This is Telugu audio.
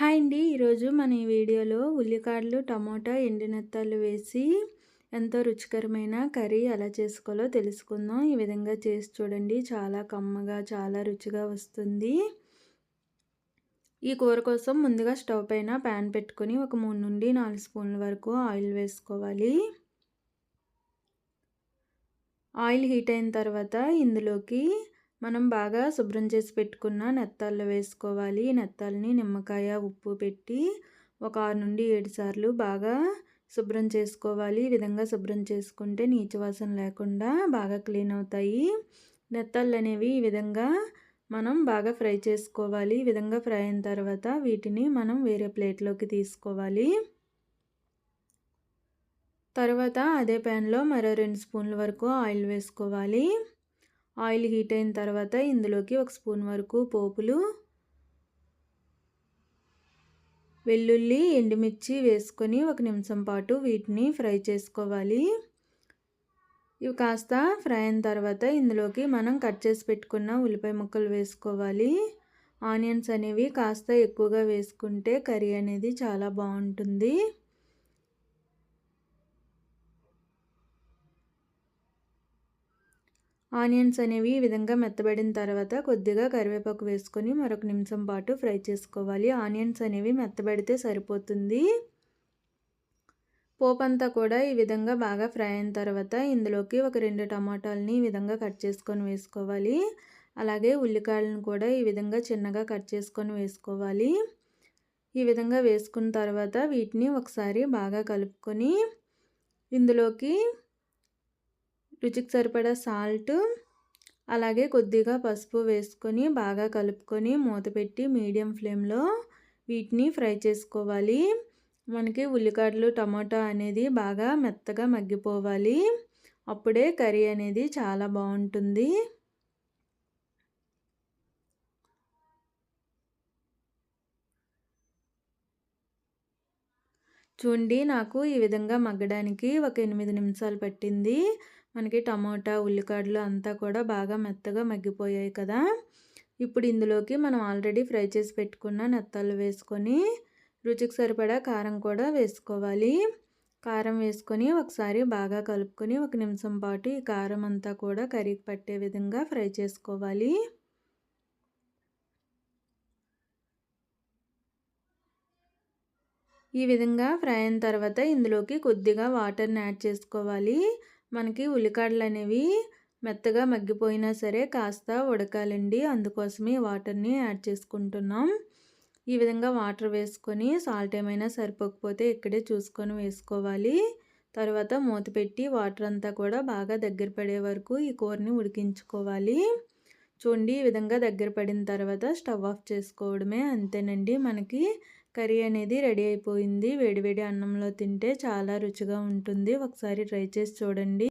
హాయ్ అండి. ఈరోజు మన ఈ వీడియోలో ఉల్లికాడలు టమోటా ఎండినెత్తాలు వేసి ఎంతో రుచికరమైన కర్రీ ఎలా చేసుకోవాలో తెలుసుకుందాం. ఈ విధంగా చేసి చూడండి. చాలా కమ్మగా చాలా రుచిగా వస్తుంది. ఈ కూర కోసం ముందుగా స్టవ్ పైన ప్యాన్ పెట్టుకొని ఒక మూడు నుండి నాలుగు స్పూన్ల వరకు ఆయిల్ వేసుకోవాలి. ఆయిల్ హీట్ అయిన తర్వాత ఇందులోకి మనం బాగా శుభ్రం చేసి పెట్టుకున్న నెత్తాల్లో వేసుకోవాలి. నెత్తాలని నిమ్మకాయ ఉప్పు పెట్టి ఒక ఆరు నుండి ఏడు సార్లు బాగా శుభ్రం చేసుకోవాలి. ఈ విధంగా శుభ్రం చేసుకుంటే నీచు వాసన లేకుండా బాగా క్లీన్ అవుతాయి. నెత్తాళ్ళు అనేవి ఈ విధంగా మనం బాగా ఫ్రై చేసుకోవాలి. ఈ విధంగా ఫ్రై అయిన తర్వాత వీటిని మనం వేరే ప్లేట్లోకి తీసుకోవాలి. తర్వాత అదే ప్యాన్లో మరో రెండు స్పూన్ల వరకు ఆయిల్ వేసుకోవాలి. ఆయిల్ హీట్ అయిన తర్వాత ఇందులోకి ఒక స్పూన్ వరకు పోపులు వెల్లుల్లి ఎండుమిర్చి వేసుకొని ఒక నిమిషం పాటు వీటిని ఫ్రై చేసుకోవాలి. ఇవి కాస్త ఫ్రై అయిన తర్వాత ఇందులోకి మనం కట్ చేసి పెట్టుకున్న ఉల్లిపాయ ముక్కలు వేసుకోవాలి. ఆనియన్స్ అనేవి కాస్త ఎక్కువగా వేసుకుంటే కర్రీ అనేది చాలా బాగుంటుంది. ఆనియన్స్ అనేవి ఈ విధంగా మెత్తబడిన తర్వాత కొద్దిగా కరివేపాకు వేసుకొని మరొక నిమిషం పాటు ఫ్రై చేసుకోవాలి. ఆనియన్స్ అనేవి మెత్తబడితే సరిపోతుంది. పోపంతా కూడా ఈ విధంగా బాగా ఫ్రై అయిన తర్వాత ఇందులోకి ఒక రెండు టమాటాలని ఈ విధంగా కట్ చేసుకొని వేసుకోవాలి. అలాగే ఉల్లికాయలను కూడా ఈ విధంగా చిన్నగా కట్ చేసుకొని వేసుకోవాలి. ఈ విధంగా వేసుకున్న తర్వాత వీటిని ఒకసారి బాగా కలుపుకొని ఇందులోకి రుచికి సరిపడా సాల్ట్ అలాగే కొద్దిగా పసుపు వేసుకొని బాగా కలుపుకొని మూత పెట్టి మీడియం ఫ్లేమ్లో వీటిని ఫ్రై చేసుకోవాలి. మనకి ఉల్లిగడ్డలు టమాటా అనేది బాగా మెత్తగా మగ్గిపోవాలి. అప్పుడే కర్రీ అనేది చాలా బాగుంటుంది. చూడండి నాకు ఈ విధంగా మగ్గడానికి ఒక ఎనిమిది నిమిషాలు పట్టింది. మనకి టమోటా ఉల్లికాడలు అంతా కూడా బాగా మెత్తగా మగ్గిపోయాయి కదా. ఇప్పుడు ఇందులోకి మనం ఆల్రెడీ ఫ్రై చేసి పెట్టుకున్న నెత్తలు వేసుకొని రుచికి సరిపడా కారం కూడా వేసుకోవాలి. కారం వేసుకొని ఒకసారి బాగా కలుపుకొని ఒక నిమిషం పాటు ఈ కారం అంతా కూడా కర్రీకి పట్టే విధంగా ఫ్రై చేసుకోవాలి. ఈ విధంగా ఫ్రై అయిన తర్వాత ఇందులోకి కొద్దిగా వాటర్ని యాడ్ చేసుకోవాలి. మనకి ఉల్లికాడలు అనేవి మెత్తగా మగ్గిపోయినా సరే కాస్త ఉడకాలండి. అందుకోసమే వాటర్ని యాడ్ చేసుకుంటున్నాం. ఈ విధంగా వాటర్ వేసుకొని సాల్ట్ ఏమైనా సరిపోకపోతే ఇక్కడే చూసుకొని వేసుకోవాలి. తర్వాత మూత పెట్టి వాటర్ అంతా కూడా బాగా దగ్గర పడే వరకు ఈ కూరని ఉడికించుకోవాలి. చూడండి ఈ విధంగా దగ్గర పడిన తర్వాత స్టవ్ ఆఫ్ చేసుకోవడమే అంతేనండి మనకి కర్రీ అనేది రెడీ అయిపోయింది. వేడివేడి అన్నంలో తింటే చాలా రుచిగా ఉంటుంది. ఒకసారి ట్రై చేసి చూడండి.